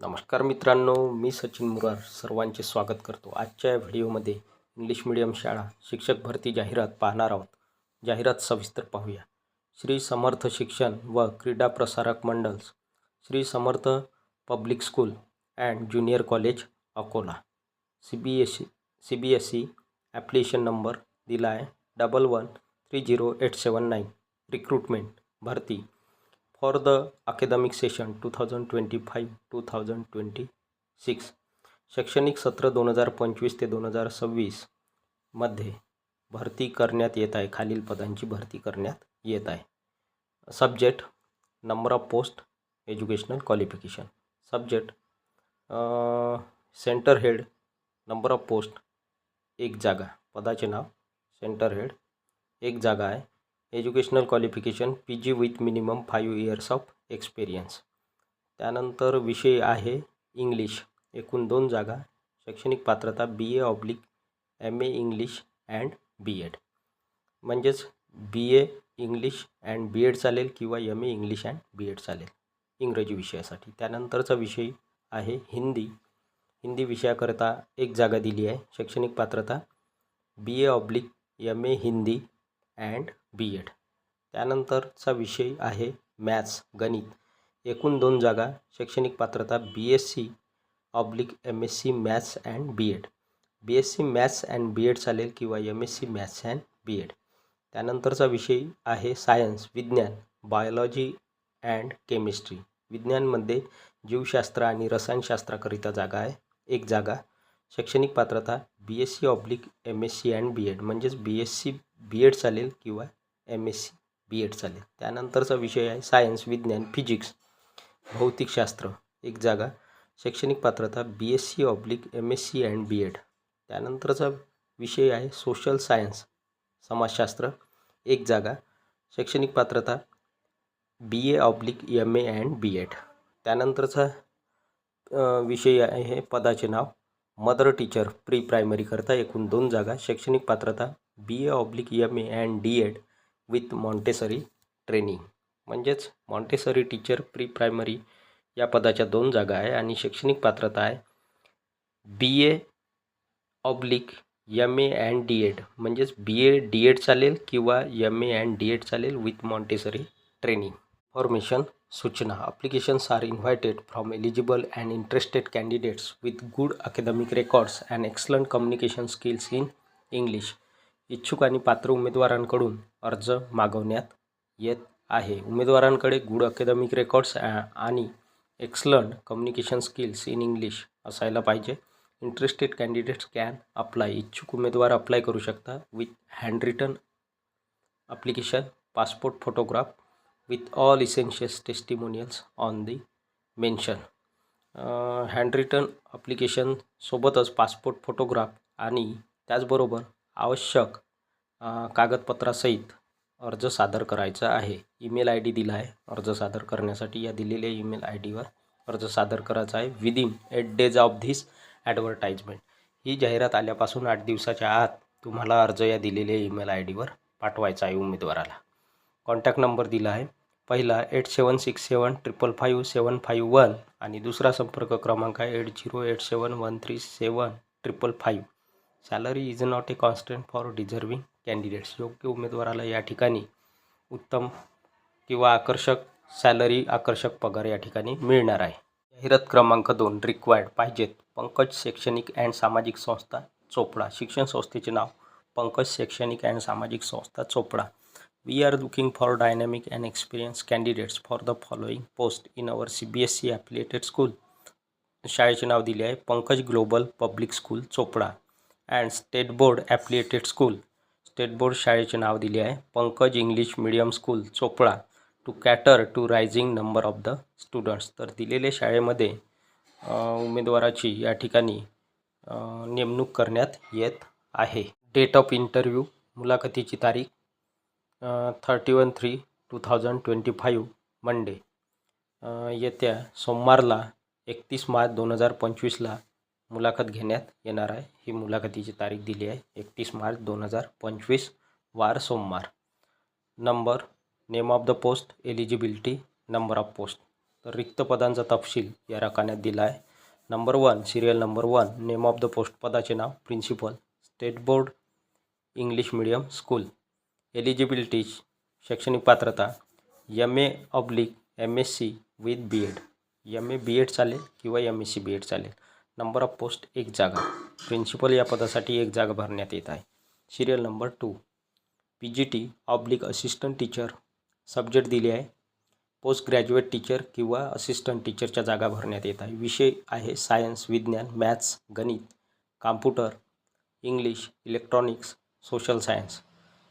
नमस्कार मित्रांनो मी सचिन मुरार सर्वांचे स्वागत करतो. आजच्या या व्हिडिओमध्ये इंग्लिश मिडियम शाळा शिक्षक भरती जाहिरात पाहणार आहोत. जाहिरात सविस्तर पाहूया. श्री समर्थ शिक्षण व क्रीडा प्रसारक mandals Shri Samarth public school and junior college Akola. C B S C C B S C application number दिला आहे double one three zero eight seven nine. Recruitment भरती. For the academic session two thousand twenty five two thousand twenty six शैक्षणिक सत्र दोन हजार पंचवीस ते दोन हजार सव्वीसमध्ये भरती करण्यात येत आहे. खालील पदांची भरती करण्यात येत आहे. Subject number of post educational qualification subject centre head number of post एक जागा. पदाचे नाव सेंटर हेड एक जागा आहे. Educational qualification P G with minimum five years of experience. त्यानंतर विषय आहे इंग्लिश एकूण दोन जागा शैक्षणिक पात्रता B A oblique M A English and B Ed म्हणजेच B A English and B Ed चालेल किंवा M A English and B Ed चालेल इंग्रजी विषयासाठी. त्यानंतरचा विषय आहे हिंदी. हिंदी विषयाकरता एक जागा दिली आहे शैक्षणिक पात्रता B A oblique M A Hindi and B Ed. त्यानंतरचा विषय आहे मॅथ्स गणित. एकूण दोन जागा शैक्षणिक पात्रता B S C oblique M S C maths and B Ed. B S C maths and B Ed चालेल किंवा M S C maths and B Ed. त्यानंतरचा विषय आहे सायन्स विज्ञान बायोलॉजी अँड केमिस्ट्री. विज्ञानमध्ये जीवशास्त्र आणि रसायनशास्त्राकरिता जागा आहे. एक जागा शैक्षणिक पात्रता B S C oblique M S C and B Ed म्हणजेच B S C B Ed चालेल किंवा M S C B Ed चालेल. त्यानंतरचा विषय आहे सायन्स विज्ञान फिजिक्स भौतिकशास्त्र एक जागा शैक्षणिक पात्रता B S C oblique M S C and B Ed त्यानंतरचा विषय आहे सोशल सायन्स समाजशास्त्र. एक जागा शैक्षणिक पात्रता B A oblique M A and B Ed त्यानंतरचा विषय आहे पदाचे नाव. मदर टीचर प्री प्रायमरीकरता एकूण दोन जागा शैक्षणिक पात्रता B A oblique M A and D Ed with Montessori training म्हणजेच मॉन्टेसरी टीचर प्री प्रायमरी या पदाच्या दोन जागा आहे आणि शैक्षणिक पात्रता आहे B A oblique M A and D Ed म्हणजेच बी ए डी एड चालेल किंवा M A and D Ed चालेल विथ मॉन्टेसरी ट्रेनिंग फॉर्मेशन सूचना applications are invited from eligible and interested candidates with good academic records and excellent communication skills in English इच्छुक आणि पात्र उमेदवारांकडून अर्ज मागवण्यात येत आहे. उमेदवारांकडे गुड अकॅदमिक रेकॉर्ड्स आणि excellent communication skills in English असायला पाहिजे. इंटरेस्टेड कॅन्डिडेट्स कॅन अप्लाय इच्छुक उमेदवार अप्लाय करू शकता with handwritten application passport photograph with all essentials testimonials on the mention handwritten application सोबतच पासपोर्ट फोटोग्राफ आणि त्याचबरोबर आवश्यक कागदपत्रासहित अर्ज सादर करायचा आहे. ईमेल आय डी दिला आहे. अर्ज सादर करण्यासाठी या दिलेल्या ईमेल आय डीवर अर्ज सादर करायचा आहे within eight days of this advertisement ही जाहिरात आल्यापासून आठ दिवसाच्या आत तुम्हाला अर्ज या दिलेल्या ईमेल आय डीवर पाठवायचा आहे उमेदवाराला. कॉन्टॅक्ट नंबर दिला आहे. पहिला eight seven six seven triple five seven five one आणि दुसरा संपर्क क्रमांक आहे eight zero eight seven one three seven triple five salary is not a constant for deserving candidates योग्य उमेदवाराला या ठिकाणी उत्तम किंवा आकर्षक सॅलरी आकर्षक पगार या ठिकाणी मिळणार आहे. जाहिरात क्रमांक दोन रिक्वायर्ड पाहिजेत. पंकज शैक्षणिक अँड सामाजिक संस्था चोपडा. शिक्षण संस्थेचे नाव पंकज शैक्षणिक अँड सामाजिक संस्था Chopda. We are looking for dynamic and experience candidates for the following post in our C B S C affiliated school शाळेचे नाव दिले आहे Pankaj global public school Chopda. And state board affiliated school state board शाळेचे नाव दिले आहे Pankaj English medium school Chopda. To cater to rising number of the students तर दिलेल्या शाळेमध्ये उमेदवाराची या ठिकाणी नेमणूक करण्यात येत आहे. डेट ऑफ इंटरव्ह्यू मुलाखतीची तारीख thirty one three two thousand twenty five Monday येत्या सोमवारला एकतीस मार्च दोन हजार पंचवीसला मुलाखत घेण्यात येणार आहे. ही मुलाखतीची तारीख दिली आहे. एकतीस मार्च दोन हजार पंचवीस वार सोमवार. Number name of the post eligibility number of post तर रिक्त पदांचा तपशील या रकान्यात दिला आहे. Number one serial number one name of the post पदाचे नाव principal state board English medium school eligibility शैक्षणिक पात्रता M A oblique M S C with B Ed M A B Ed चालेल किंवा M S C B Ed चालेल. Number of post एक जागा. Principal या पदासाठी एक जागा भरण्यात येत आहे. Serial number two P G T oblique assistant teacher subject दिले आहे. पोस्ट ग्रॅज्युएट टीचर किंवा असिस्टंट टीचरच्या जागा भरण्यात येत आहे. विषय आहे सायन्स विज्ञान मॅथ्स गणित computer English electronics social science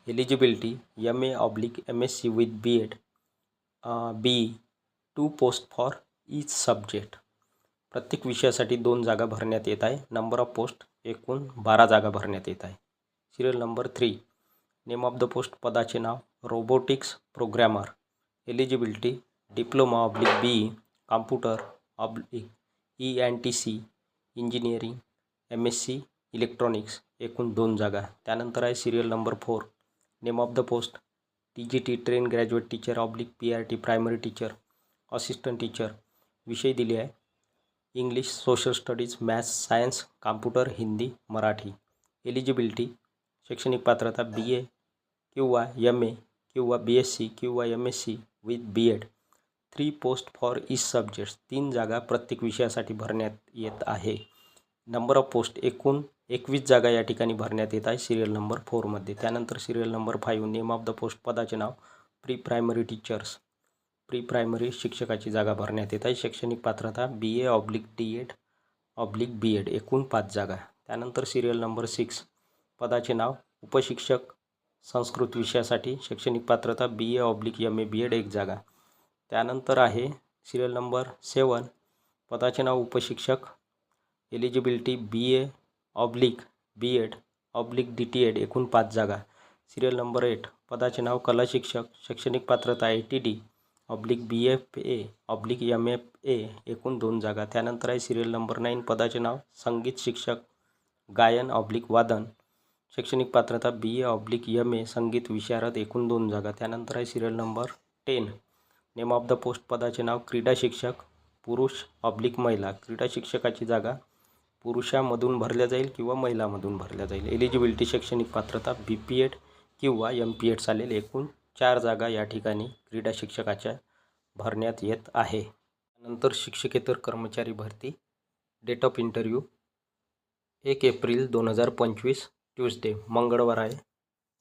eligibility M A oblique M S C with B Ed be two post for each subject प्रत्येक विषयासाठी दोन जागा भरण्यात येत आहे. नंबर ऑफ पोस्ट एकूण बारा जागा भरण्यात येत आहे. Serial number three name of the post पदाचे नाव robotics programmer eligibility diploma oblique B computer oblique E N T C engineering M S C electronics एकूण दोन जागा. त्यानंतर आहे serial number four name of the post T G T train graduate teacher oblique P R T primary teacher assistant teacher विषय दिले आहे. English social studies maths science computer Hindi Marathi. Eligibility शैक्षणिक पात्रता बी ए किंवा M A किंवा B S C किंवा M S C with B Ed three post for each subjects तीन जागा प्रत्येक विषयासाठी भरण्यात येत आहे. नंबर ऑफ पोस्ट एकूण एकवीस जागा या ठिकाणी भरण्यात येत आहे. सिरियल नंबर फोरमध्ये त्यानंतर serial number five name of the post पदाचे नाव pre primary teachers pre primary शिक्षकाची जागा भरण्यात येत आहे. शैक्षणिक पात्रता B A oblique D Ed oblique B Ed एकूण पाच जागा. त्यानंतर सिरियल नंबर सिक्स पदाचे नाव उपशिक्षक संस्कृत विषयासाठी शैक्षणिक पात्रता B A oblique M A B Ed एक जागा. त्यानंतर आहे सिरियल नंबर सेवन पदाचे नाव उपशिक्षक eligibility B A oblique B Ed oblique D T Ed एकूण पाच जागा. सिरियल नंबर एट पदाचे नाव कला शिक्षक शैक्षणिक पात्रता A T D oblique B F A oblique M F A एकूण दोन जागा. त्यानंतर आहे सिरियल नंबर नाईन पदाचे नाव संगीत शिक्षक गायन ऑब्लिक वादन. शैक्षणिक पात्रता बी ए ऑब्लिक एम ए संगीत विशारद एकूण दोन जागा. त्यानंतर आहे serial number ten name of the post पदाचे नाव क्रीडा शिक्षक पुरुष ऑब्लिक महिला. क्रीडा शिक्षकाची जागा पुरुषामधून भरल्या जाईल किंवा महिलामधून भरल्या जाईल. एलिजिबिलिटी शैक्षणिक पात्रता बी पी एड किंवा एम पी एड चालेल. एकूण चार जागा या ठिकाणी क्रीडा शिक्षकाच्या भरण्यात येत आहे. नंतर शिक्षकेतर कर्मचारी भरती. डेट ऑफ इंटरव्ह्यू एक एप्रिल दोन हजार पंचवीस ट्यूजडे मंगळवार आहे.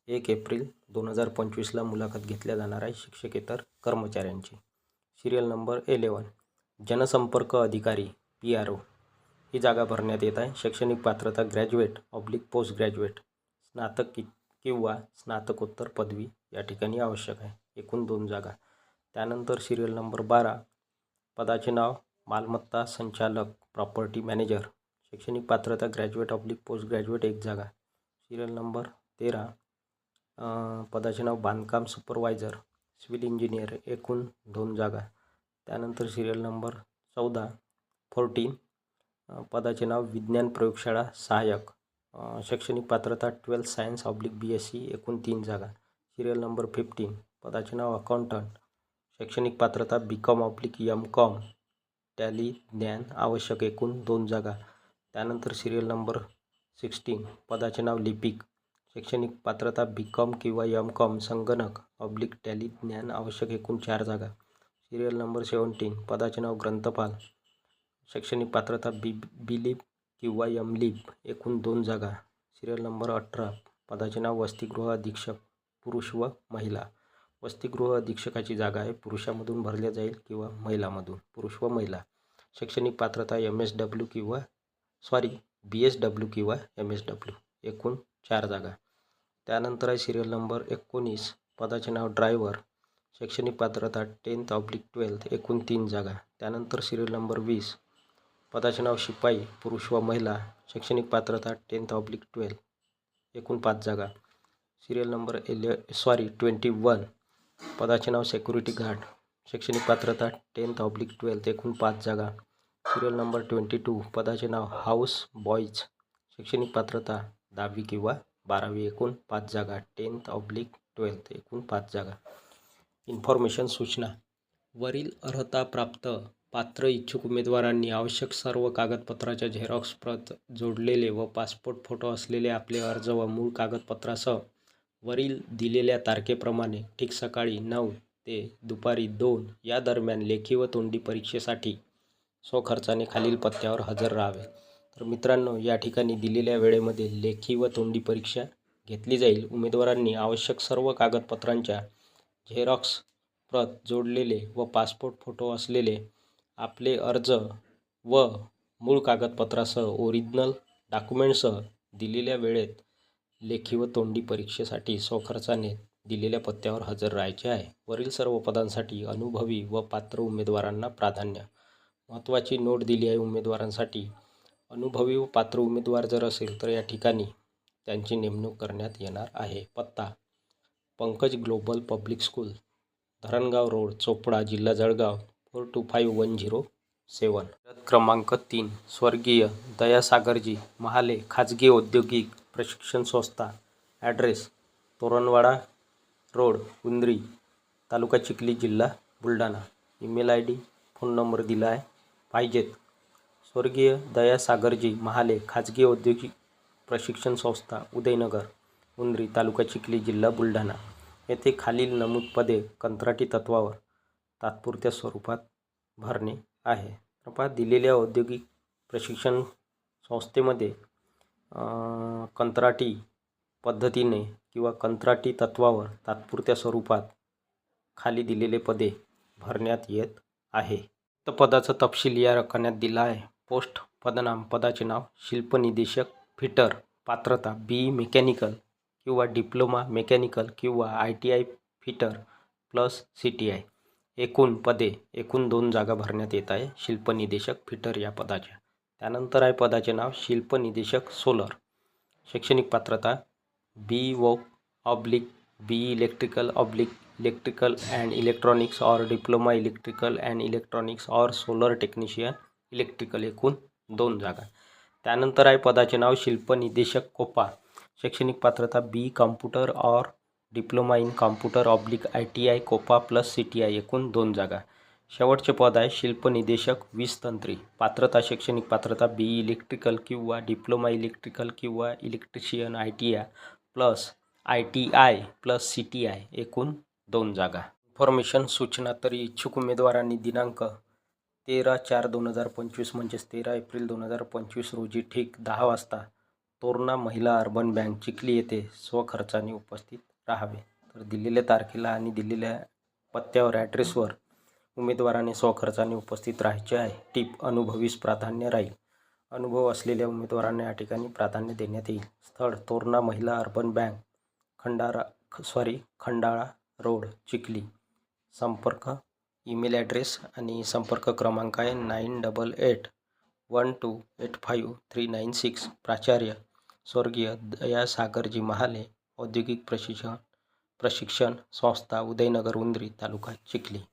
एक एप्रिल दोन हजार पंचवीसला मुलाखत घेतल्या जाणार आहे शिक्षकेतर कर्मचाऱ्यांची. सिरियल नंबर एलेवन जनसंपर्क अधिकारी पी आर ओ ही जागा भरण्यात येत आहे. शैक्षणिक पात्रता ग्रॅज्युएट ऑब्लिक पोस्ट ग्रॅज्युएट स्नातक कि किंवा स्नातकोत्तर पदवी या ठिकाणी आवश्यक आहे. एकूण दोन जागा. त्यानंतर सिरियल नंबर बारा पदाचे नाव मालमत्ता संचालक प्रॉपर्टी मॅनेजर शैक्षणिक पात्रता ग्रॅज्युएट ऑब्लिक पोस्ट ग्रॅज्युएट एक जागा. सिरियल नंबर तेरा पदाचे नाव बांधकाम सुपरवायझर सिव्हिल इंजिनियर एकूण दोन जागा. त्यानंतर सिरियल नंबर चौदा फोर्टीन पदाचे नाव विज्ञान प्रयोगशाळा सहाय्यक. शैक्षणिक पात्रता twelfth science oblique B S C एकूण तीन जागा. Serial number fifteen. पदाचे नाव अकाउंटंट. शैक्षणिक पात्रता B com oblique M com. Tally ज्ञान आवश्यक एकूण दोन जागा. त्यानंतर सिरियल नंबर सिक्स्टीन. पदाचे नाव लिपिक. शैक्षणिक पात्रता बी कॉम किंवा यम कॉम संगणक ऑब्लिक टॅली ज्ञान आवश्यक एकूण चार जागा. सिरियल नंबर सेवन्टीन पदाचे नाव ग्रंथपाल. शैक्षणिक पात्रता बी बी लिप किंवा यम लिप एकूण दोन जागा. सिरियल नंबर अठरा पदाचे नाव वसतिगृह अधीक्षक पुरुष व महिला. वसतिगृह अधीक्षकाची जागा आहे पुरुषामधून भरल्या जाईल किंवा महिलामधून पुरुष व महिला. शैक्षणिक पात्रता एम एस डब्ल्यू किंवा सॉरी बी एस डब्ल्यू किंवा एम एस डब्ल्यू एकूण चार जागा. त्यानंतर आहे सिरियल नंबर एकोणीस पदाचे नाव ड्रायव्हर. शैक्षणिक पात्रता टेन्थ ऑब्लिक ट्वेल्थ एकूण तीन जागा. त्यानंतर सिरियल नंबर वीस पदाचे नाव शिपाई पुरुष व महिला शैक्षणिक पात्रता टेन्थ ऑब्लिक ट्वेल्थ एकूण पाच जागा. सिरियल नंबर एले सॉरी ट्वेंटी वन पदाचे नाव सेक्युरिटी गार्ड शैक्षणिक पात्रता टेन्थ ऑब्लिक ट्वेल्थ एकूण पाच जागा. सिरियल नंबर ट्वेंटी टू पदाचे नाव हाऊस बॉईज शैक्षणिक पात्रता दहावी किंवा बारावी एकूण पाच जागा. टेन्थ ऑब्लिक ट्वेल्थ एकूण पाच जागा. इन्फॉर्मेशन सूचना. वरील अर्हता प्राप्त पात्र इच्छुक उमेदवारांनी आवश्यक सर्व कागदपत्राच्या झेरॉक्स प्रत जोडलेले व पासपोर्ट फोटो असलेले आपले अर्ज व मूळ कागदपत्रासह वरील दिलेल्या तारखेप्रमाणे ठीक सकाळी नऊ ते दुपारी दोन या दरम्यान लेखी व तोंडी परीक्षेसाठी स्वखर्चाने खालील पत्त्यावर हजर राहावे. तर मित्रांनो या ठिकाणी दिलेल्या वेळेमध्ये लेखी व तोंडी परीक्षा घेतली जाईल. उमेदवारांनी आवश्यक सर्व कागदपत्रांच्या झेरॉक्स प्रत जोडलेले व पासपोर्ट फोटो असलेले आपले अर्ज व मूळ कागदपत्रासह ओरिजिनल डॉक्युमेंटसह दिलेल्या वेळेत लेखी व तोंडी परीक्षेसाठी स्वखर्चाने दिलेल्या पत्त्यावर हजर राहायचे आहे. वरील सर्व पदांसाठी अनुभवी व पात्र उमेदवारांना प्राधान्य. महत्त्वाची नोट दिली आहे उमेदवारांसाठी. अनुभवी व पात्र उमेदवार जर असेल तर या ठिकाणी त्यांची नेमणूक करण्यात येणार आहे. पत्ता Pankaj global public school Dharangaon road Chopda जिल्हा Jalgaon four two five one zero seven. क्रमांक तीन स्वर्गीय दयासागरजी महाले खाजगी औद्योगिक प्रशिक्षण संस्था. ॲड्रेस तोरणवाडा रोड उंद्री तालुका चिखली जिल्हा Buldhana. Email I D phone number दिला आहे. पाहिजेत. स्वर्गीय दयासागरजी महाले खाजगी औद्योगिक प्रशिक्षण संस्था उदयनगर उंद्री तालुका चिखली जिल्हा बुलढाणा. येथे खालील नमूद पदे कंत्राटी तत्वावर तात्पुरत्या स्वरूपात भरणे आहे. तर दिलेल्या औद्योगिक प्रशिक्षण संस्थेमध्ये कंत्राटी पद्धतीने किंवा कंत्राटी तत्वावर तात्पुरत्या स्वरूपात खाली दिलेले पदे भरण्यात येत आहे. तर पदाचा तपशील या रकण्यात दिला आहे. पोस्ट पदनाम पदाचे नाव शिल्पनिदेशक फिटर पात्रता बी मेकॅनिकल किंवा डिप्लोमा मेकॅनिकल किंवा I T I fitter plus C T I. एकूण पदे एकूण दोन जागा भरण्यात येत आहे. शिल्पनिदेशक फिटर या पदाच्या त्यानंतर आहे पदाचे नाव शिल्पनिदेशक सोलर. शैक्षणिक पात्रता B Voc oblique B electrical oblique electrical and electronics or diploma electrical and electronics or solar technician electrical एकूण दोन जागा. त्यानंतर आहे पदाचे नाव शिल्पनिदेशक कोपा. शैक्षणिक पात्रता B computer or diploma in computer oblique I T I COPA plus C T I एकूण दोन जागा. शेवटचे पद आहे शिल्पनिदेशक वीस तंत्री. पात्रता शैक्षणिक पात्रता बी इलेक्ट्रिकल किंवा डिप्लोमा इलेक्ट्रिकल किंवा electrician I T I plus I T I plus C T I एकूण दोन जागा. इन्फॉर्मेशन सूचना तरी इच्छुक उमेदवारांनी दिनांक तेरा चार दोन हजार पंचवीस म्हणजेच तेरा एप्रिल दोन हजार पंचवीस रोजी ठीक दहा वाजता तोरणा महिला अर्बन बँक चिखली येथे स्वखर्चाने उपस्थित राहावे. तर दिलेल्या तारखेला आणि दिलेल्या पत्त्यावर ॲड्रेसवर उमेदवाराने स्वखर्चाने उपस्थित राहायचे आहे. टीप अनुभवीस प्राधान्य राहील. अनुभव असलेल्या उमेदवारांना या ठिकाणी प्राधान्य देण्यात येईल. स्थळ तोरणा महिला urban bank Khandara sorry Khandala road Chikhli. संपर्क ईमेल ॲड्रेस आणि संपर्क क्रमांक आहे nine double eight one two eight five three nine six. प्राचार्य स्वर्गीय दयासागरजी महाले औद्योगिक प्रशिक्षण प्रशिक्षण संस्था उदयनगर उंद्री तालुका चिखली.